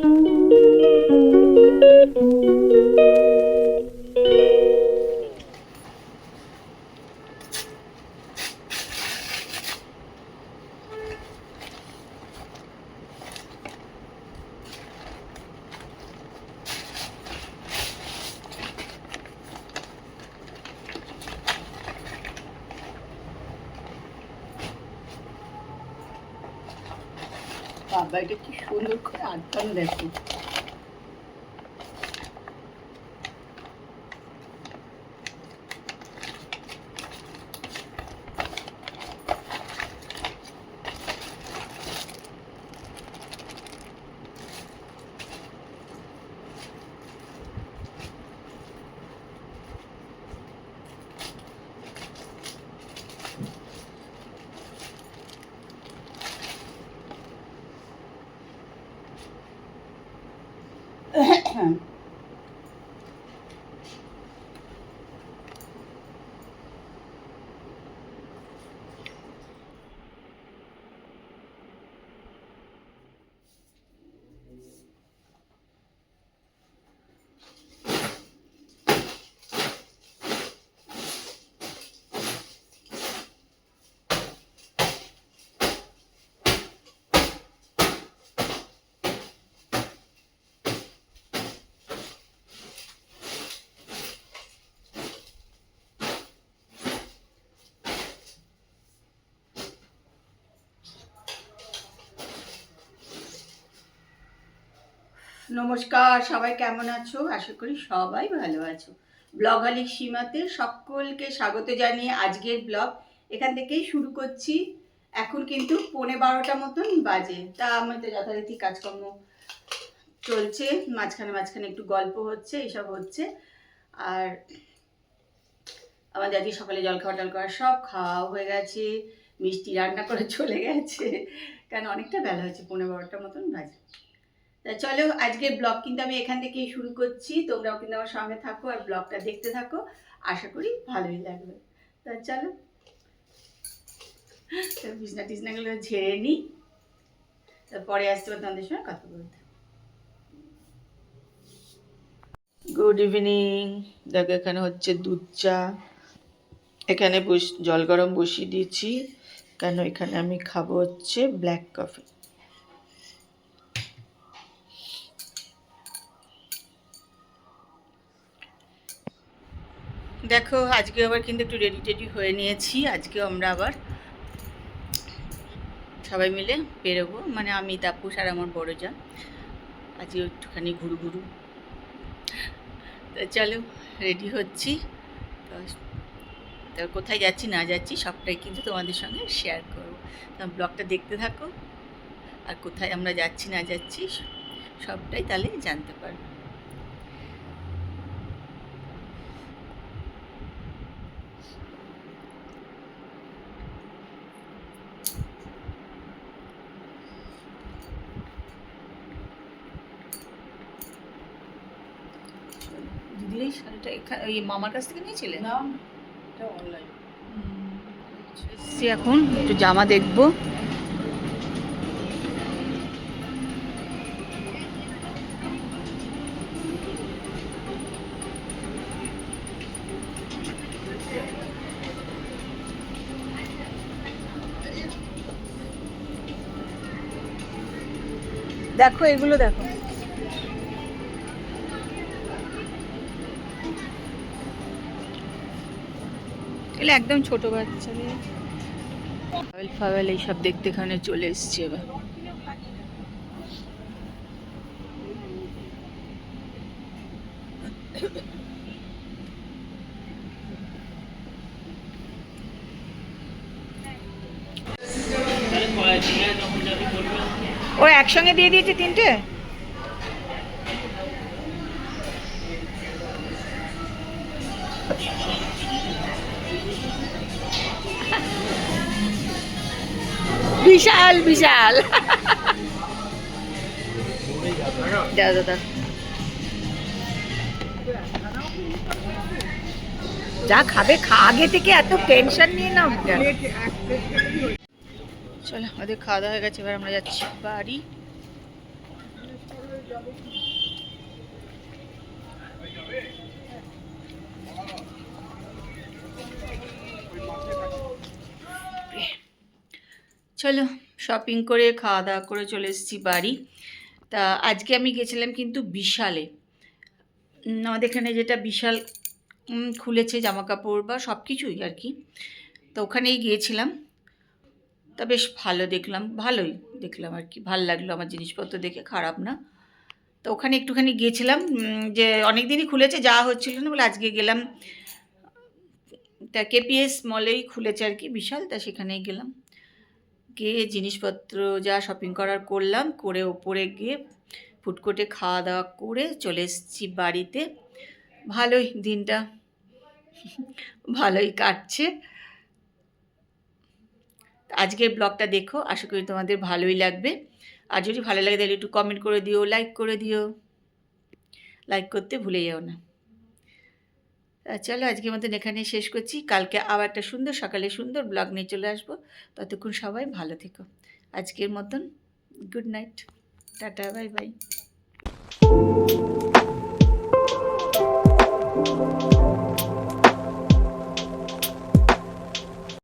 Thank you. বাবা এটা কি সুন্দর করে আটকানো দেখো। Звичайно. নমস্কার, সবাই কেমন আছো? আশা করি সবাই ভালো আছো। ব্লগালিক সীমাতে সকলকে স্বাগত জানিয়ে আজকের ব্লগ এখান থেকেই শুরু করছি। এখন কিন্তু পৌনে বারোটা মতন বাজে। তা আমাদের যথারীতি কাজকর্ম চলছে, মাঝখানে মাঝখানে একটু গল্প হচ্ছে, এসব হচ্ছে। আর আমাদের আজকে সকালে জল খাওয়া টল খাওয়া সব খাওয়া হয়ে গেছে। মিষ্টি রান্না করে চলে গেছে। কেন অনেকটা বেলা হয়েছে পনেরো বারোটার মতন বাজে। তা চলো, আজকের ব্লগ কিন্তু আমি এখান থেকেই শুরু করছি। তোমরাও কিন্তু আমার সঙ্গে থাকো আর ব্লগটা দেখতে থাকো। আশা করি ভালোই লাগবে। তা চলো। বিছনা টিছনাগুলো ঝেড়ে নিই তারপরে আসতে পারো তোমাদের সঙ্গে কথা বলতে। গুড ইভিনিং দেখো, এখানে হচ্ছে দুধ চা। এখানে জল গরম বসিয়ে দিয়েছি। কেন এখানে আমি খাব হচ্ছে ব্ল্যাক কফি দেখো আজকে আবার কিন্তু একটু রেডি টেডি হয়ে নিয়েছি। আজকেও আমরা আবার সবাই মিলে বেরোবো। মানে আমি, তাপুস আর আমার বড় যা আজকে একটুখানি ঘুরু ঘুরু। তো চলো রেডি হচ্ছি। তো কোথায় যাচ্ছি, না যাচ্ছি, সবটাই কিন্তু তোমাদের সঙ্গে শেয়ার করব। ব্লগটা দেখতে থাকো। আর কোথায় আমরা যাচ্ছি, না যাচ্ছি, সবটাই তাহলে জানতে পারবে। এই শাড়িটা এখানে ওই মামার কাছ থেকে নিয়েছিলে? না এটা অনলাইন এখন একটু জামা দেখব। দেখো এগুলো দেখো। এগুলো একদম ছোট বাচ্চাদের ফাওয়েল ফাওয়েল এইসব দেখতে এখানে চলে এসছে এবার। ও একসঙ্গে দিয়ে দিয়েছে তিনটে? বিশাল বিশাল। যা খাবে, খা। আগে থেকে এত টেনশন নিয়ে নাও চলো আমাদের খাওয়া দাওয়া হয়ে গেছে, এবার আমরা যাচ্ছি বাড়ি। চলো শপিং করে খাওয়া দাওয়া করে চলে এসেছি বাড়ি। তা আজকে আমি গেছিলাম কিন্তু বিশালে। আমাদের এখানে যেটা বিশাল খুলেছে জামা কাপড় বা সব কিছুই আর কি। তো ওখানেই গিয়েছিলাম। তা বেশ ভালো দেখলাম, ভালোই দেখলাম আর কি। ভালো লাগল আমার জিনিসপত্র দেখে, খারাপ না। তো ওখানে একটুখানি গিয়েছিলাম যে অনেক দিনই খুলেছে, যাওয়া হচ্ছিল না বলে আজকে গেলাম তা কেপিএস মলেই খুলেছে আর কি বিশাল, তা সেখানেই গেলাম। গিয়ে জিনিসপত্র যা শপিং করার করলাম, করে ওপরে গিয়ে ফুটকোটে খাওয়া দাওয়া করে চলে এসেছি বাড়িতে। ভালোই দিনটা, ভালোই কাটছে। আজকের ব্লগটা দেখো, আশা করি তোমাদের ভালোই লাগবে। আর যদি ভালো লাগে তাহলে একটু কমেন্ট করে দিও লাইক করে দিও। লাইক করতে ভুলে যাও না। চলো আজকের মতন এখানে শেষ করছি। কালকে আবার একটা সুন্দর সকালে সুন্দর ব্লগ নিয়ে চলে আসব। ততক্ষণ সবাই ভালো থেকো। আজকের মতন good night tata bye bye